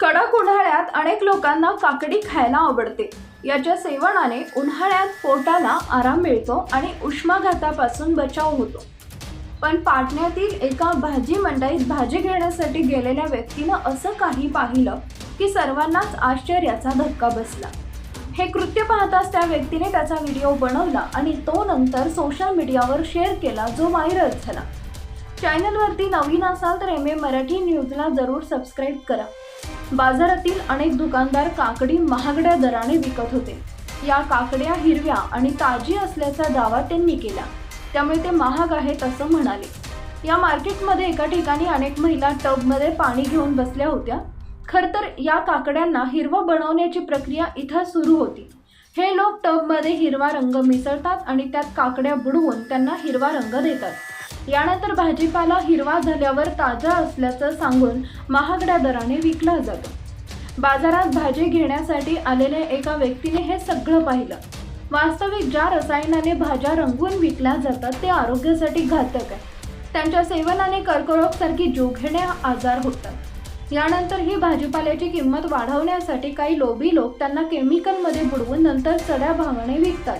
कडक उन्हाळ्यात अनेक लोकांना काकडी खायला आवडते. याच्या सेवनाने उन्हाळ्यात पोटाला आराम मिळतो आणि उष्माघातापासून बचाव होतो. पण पाटण्यातील एका भाजी मंडईत भाजी घेण्यासाठी गेलेल्या व्यक्तीनं असं काही पाहिलं की सर्वांनाच आश्चर्याचा धक्का बसला. हे कृत्य पाहताच त्या व्यक्तीने त्याचा व्हिडिओ बनवला आणि तो नंतर सोशल मीडियावर शेअर केला जो व्हायरल झाला. चॅनलवरती नवीन असाल तर एम ए मराठी न्यूजला जरूर सबस्क्राईब करा. बाजारातील अनेक दुकानदार काकडी महागड्या दराने विकत होते. या काकड्या हिरव्या आणि ताजी असल्याचा दावा त्यांनी केला. त्यामुळे ते महाग आहेत असं म्हणाले. या मार्केटमध्ये एका ठिकाणी अनेक महिला टबमध्ये पाणी घेऊन बसल्या होत्या. खरं तर या काकड्यांना हिरवं बनवण्याची प्रक्रिया इथं सुरू होती. हे लोक टबमध्ये हिरवा रंग मिसळतात आणि त्यात काकड्या बुडवून त्यांना हिरवा रंग देतात. यानंतर भाजीपाला हिरवा झाल्यावर ताजा असल्याचं सांगून महागड्या दराने विकला जातो. बाजारात भाजी घेण्यासाठी आलेल्या एका व्यक्तीने हे सगळं पाहिलं. वास्तविक ज्या रसायनाने भाज्या रंगवून विकल्या जातात ते आरोग्यासाठी घातक आहे. त्यांच्या सेवनाने कर्करोगसारखी जीवघेणे आजार होतात. यानंतर ही भाजीपाल्याची किंमत वाढवण्यासाठी काही लोभी लोक त्यांना केमिकलमध्ये बुडवून नंतर चढ्या भावाने विकतात.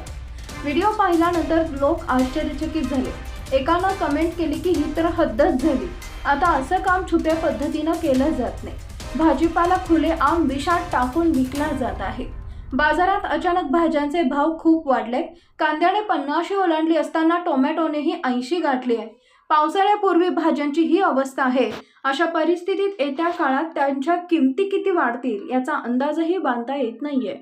व्हिडिओ पाहिल्यानंतर लोक आश्चर्यचकित झाले. एकानं कमेंट केली की ही तर हद्दच झाली. आता असं काम छुप्या पद्धतीनं केलं जात नाही. भाजीपाला खुले आम विषात टाकून विकला जात आहे. बाजारात अचानक भाज्यांचे भाव खूप वाढले. कांद्याने पन्नाशी ओलांडली असताना टोमॅटोनेही ऐंशी गाठली आहे. पावसाळ्यापूर्वी भाज्यांची ही अवस्था आहे. अशा परिस्थितीत येत्या काळात त्यांच्या किमती किती वाढतील याचा अंदाजही बांधता येत नाहीये.